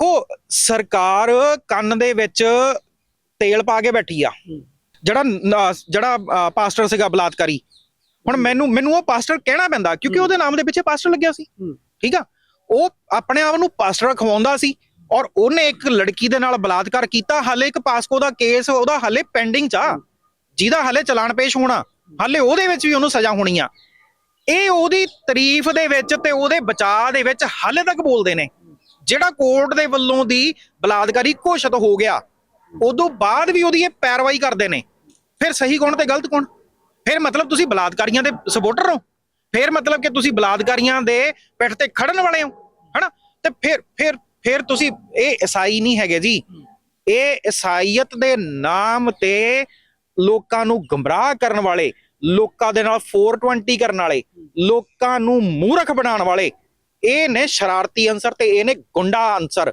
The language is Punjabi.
ਦੇਖੋ ਸਰਕਾਰ ਕੰਨ ਦੇ ਵਿੱਚ ਤੇਲ ਪਾ ਕੇ ਬੈਠੀ ਆ। ਜਿਹੜਾ ਨ- ਜਿਹੜਾ ਪਾਸਟਰ ਸੀਗਾ ਬਲਾਤਕਾਰੀ। ਹੁਣ ਮੈਨੂੰ ਮੈਨੂੰ ਉਹ ਪਾਸਟਰ ਕਹਿਣਾ ਪੈਂਦਾ ਕਿਉਂਕਿ ਉਹਦੇ ਨਾਮ ਦੇ ਪਿੱਛੇ ਪਾਸਟਰ ਲੱਗਿਆ ਸੀ। ਹੂੰ। ਠੀਕ ਆ? ਉਹ ਆਪਣੇ ਆਪ ਨੂੰ ਪਾਸਟਰ ਖਵਾਉਂਦਾ ਸੀ ਔਰ ਉਹਨੇ ਇੱਕ ਲੜਕੀ ਦੇ ਨਾਲ ਬਲਾਤਕਾਰ ਕੀਤਾ। ਹਾਲੇ ਇੱਕ ਪਾਸਕੋ ਦਾ ਕੇਸ ਉਹਦਾ ਹਾਲੇ ਪੈਂਡਿੰਗ ਚ ਆ। ਜਿਹਦਾ ਹਾਲੇ ਚਲਾਨ ਪੇਸ਼ ਹੋਣਾ। ਹਾਲੇ ਉਹਦੇ ਵਿੱਚ ਵੀ ਉਹਨੂੰ ਸਜ਼ਾ ਹੋਣੀ ਆ। ਇਹ ਉਹਦੀ ਤਾਰੀਫ ਦੇ ਵਿੱਚ ਤੇ ਉਹਦੇ ਬਚਾਅ ਦੇ ਵਿੱਚ ਹਾਲੇ ਤੱਕ ਬੋਲਦੇ ਨੇ। ਜਿਹੜਾ ਕੋਰਟ ਦੇ ਵੱਲੋਂ ਦੀ ਬਲਾਤਕਾਰੀ ਘੋਸ਼ਿਤ ਹੋ ਗਿਆ, ਉਦੋਂ ਬਾਅਦ ਵੀ ਉਹਦੀ ਇਹ ਪੈਰਵਾਈ ਕਰਦੇ ਨੇ। ਫਿਰ ਸਹੀ ਕੌਣ ਤੇ ਗਲਤ ਕੌਣ? ਫਿਰ ਮਤਲਬ ਤੁਸੀਂ ਬਲਾਤਕਾਰੀਆਂ ਦੇ ਸਪੋਰਟਰ ਹੋ। ਫਿਰ ਮਤਲਬ ਕਿ ਤੁਸੀਂ ਬਲਾਤਕਾਰੀਆਂ ਦੇ ਪਿੱਠ ਤੇ ਖੜਨ ਵਾਲੇ ਹੋ, ਹਨਾ? ਤੇ ਫਿਰ ਫਿਰ ਫਿਰ ਤੁਸੀਂ ਇਹ ਈਸਾਈ ਨਹੀਂ ਹੈਗੇ ਜੀ। ਇਹ ਈਸਾਈਅਤ ਦੇ ਨਾਮ ਤੇ ਲੋਕਾਂ ਨੂੰ ਗੰਮਰਾਹ ਕਰਨ ਵਾਲੇ, ਲੋਕਾਂ ਦੇ ਨਾਲ 420 ਕਰਨ ਵਾਲੇ, ਲੋਕਾਂ ਨੂੰ ਮੂਰਖ ਬਣਾਉਣ ਵਾਲੇ ਇਹ ਨੇ ਸ਼ਰਾਰਤੀ ਅੰਸਰ ਤੇ ਇਹ ਨੇ ਗੁੰਡਾ ਅੰਸਰ।